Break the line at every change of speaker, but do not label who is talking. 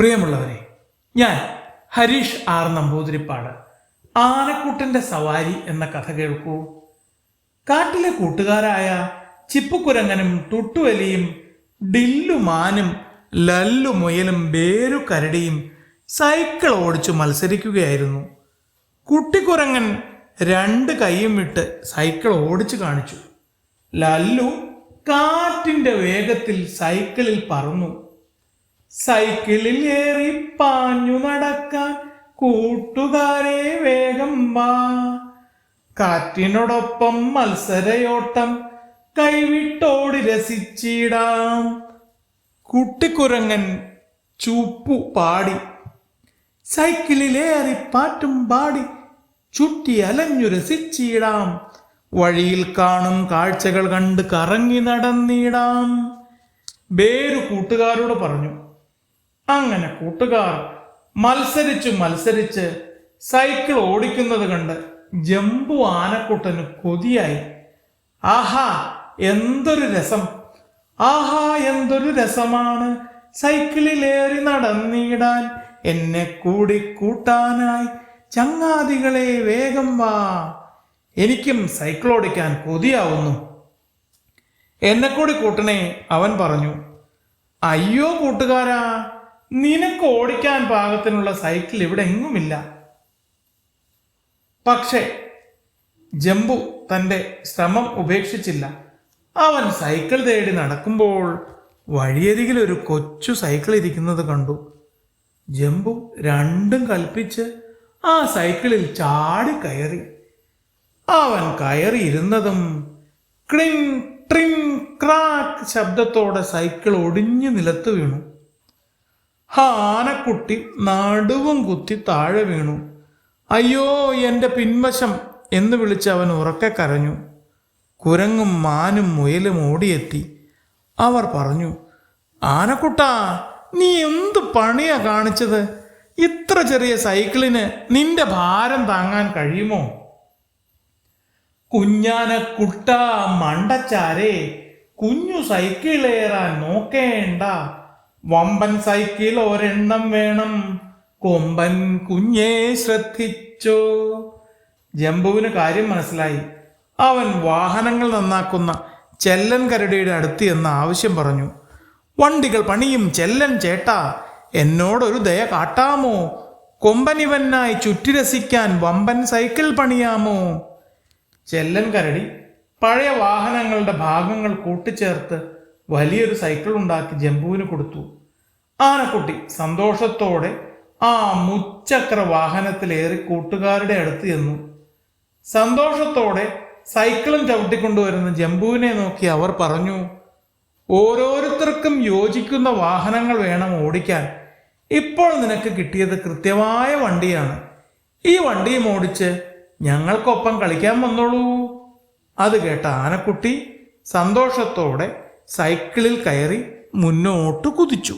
പ്രിയമുള്ളവരെ ഞാൻ ഹരീഷ് ആർ നമ്പൂതിരിപ്പാട് ആനക്കൂട്ടന്റെ സവാരി എന്ന കഥ കേൾക്കൂ. കാട്ടിലെ കൂട്ടുകാരായ ചിപ്പുകുരങ്ങനും തുട്ടുവലിയും ഡില്ലുമാനും ലല്ലു മുയലും ബേരു കരടിയും സൈക്കിൾ ഓടിച്ചു മത്സരിക്കുകയായിരുന്നു. കുട്ടിക്കുരങ്ങൻ രണ്ട് കൈയും വിട്ട് സൈക്കിൾ ഓടിച്ചു കാണിച്ചു. ലല്ലു കാറ്റിന്റെ വേഗത്തിൽ സൈക്കിളിൽ പറന്നു. സൈക്കിളിൽ ഏറി പാഞ്ഞു നടക്കാൻ കൂട്ടുകാരെ വേഗം വാ. കാറ്റിനോടൊപ്പം മത്സരയോട്ടം കൈവിട്ടോടി രസിച്ചിടാം. കുട്ടിക്കുരങ്ങൻ ചൂപ്പു പാടി. സൈക്കിളിലേറി പാട്ടും പാടി ചുട്ടി അലഞ്ഞു രസിച്ചിടാം. വഴിയിൽ കാണും കാഴ്ചകൾ കണ്ട് കറങ്ങി നടന്നിടാം. ബേരു കൂട്ടുകാരോട് പറഞ്ഞു അങ്ങനെ കൂട്ടുകാർ മത്സരിച്ചു മത്സരിച്ച് സൈക്കിൾ ഓടിക്കുന്നത് കണ്ട് ജമ്പു ആനക്കുട്ടന് കൊതിയായി. ആഹാ എന്തൊരു രസം. ആഹാ എന്തൊരു രസമാണ്. സൈക്കിളിലേറി നടന്നിടാൻ. എന്നെ കൂടി കൂട്ടാനായി. ചങ്ങാതികളെ വേഗം വാ. എനിക്കും സൈക്കിൾ ഓടിക്കാൻ കൊതിയാവുന്നു. എന്നെ കൂടി കൂട്ടണേ അവൻ പറഞ്ഞു. അയ്യോ കൂട്ടുകാരാ. നിനക്ക് ഓടിക്കാൻ പാകത്തിനുള്ള സൈക്കിൾ ഇവിടെ എങ്ങുമില്ല. പക്ഷേ ജംബു തന്റെ ശ്രമം ഉപേക്ഷിച്ചില്ല. അവൻ സൈക്കിൾ തേടി നടക്കുമ്പോൾ വഴിയരികിൽ ഒരു കൊച്ചു സൈക്കിൾ ഇരിക്കുന്നത് കണ്ടു. ജംബു രണ്ടും കൽപ്പിച്ച് ആ സൈക്കിളിൽ ചാടി കയറി. അവൻ കയറിയിരുന്നതും ക്ലിങ് ട്രിങ് ക്രാക്ക് ശബ്ദത്തോടെ സൈക്കിൾ ഒടിഞ്ഞു നിലത്ത് വീണു. ആനക്കുട്ടി നടുവും കുത്തി താഴെ വീണു. അയ്യോ എന്റെ പിൻവശം എന്ന് വിളിച്ച് അവൻ ഉറക്കെ കരഞ്ഞു. കുരങ്ങും മാനും മുയലും ഓടിയെത്തി. അവർ പറഞ്ഞു ആനക്കുട്ടാ നീ എന്ത് പണിയാ കാണിച്ചത്? ഇത്ര ചെറിയ സൈക്കിളിന് നിന്റെ ഭാരം താങ്ങാൻ കഴിയുമോ? കുഞ്ഞാനക്കുട്ട മണ്ടച്ചാരേ കുഞ്ഞു സൈക്കിളേറാൻ നോക്കേണ്ട. വമ്പൻ സൈക്കിൾ ഒരെണ്ണം വേണം. കൊമ്പൻ കുഞ്ഞെ ശ്രദ്ധിച്ചോ. ജംബുവിന് കാര്യം മനസ്സിലായി. അവൻ വാഹനങ്ങൾ നന്നാക്കുന്ന ചെല്ലൻ കരടിയുടെ അടുത്ത് എന്ന് ആവശ്യം പറഞ്ഞു. വണ്ടികൾ പണിയും ചെല്ലൻ ചേട്ടാ എന്നോടൊരു ദയ കാട്ടാമോ? കൊമ്പനിവനായി ചുറ്റിരസിക്കാൻ വമ്പൻ സൈക്കിൾ പണിയാമോ? ചെല്ലൻ കരടി പഴയ വാഹനങ്ങളുടെ ഭാഗങ്ങൾ കൂട്ടിച്ചേർത്ത് വലിയൊരു സൈക്കിൾ ഉണ്ടാക്കി ജംബുവിന് കൊടുത്തു. ആനക്കുട്ടി സന്തോഷത്തോടെ ആ മുച്ചക്ര വാഹനത്തിലേറി കൂട്ടുകാരുടെ അടുത്ത് ചെന്നു. സന്തോഷത്തോടെ സൈക്കിളും ചവിട്ടിക്കൊണ്ടുവരുന്ന ജംബുവിനെ നോക്കി അവർ പറഞ്ഞു ഓരോരുത്തർക്കും യോജിക്കുന്ന വാഹനങ്ങൾ വേണം ഓടിക്കാൻ. ഇപ്പോൾ നിനക്ക് കിട്ടിയത് കൃത്യമായ വണ്ടിയാണ്. ഈ വണ്ടിയും ഓടിച്ച് ഞങ്ങൾക്കൊപ്പം കളിക്കാൻ വന്നോളൂ. അത് കേട്ട ആനക്കുട്ടി സന്തോഷത്തോടെ സൈക്കിളിൽ കയറി മുന്നോട്ട് കുതിച്ചു.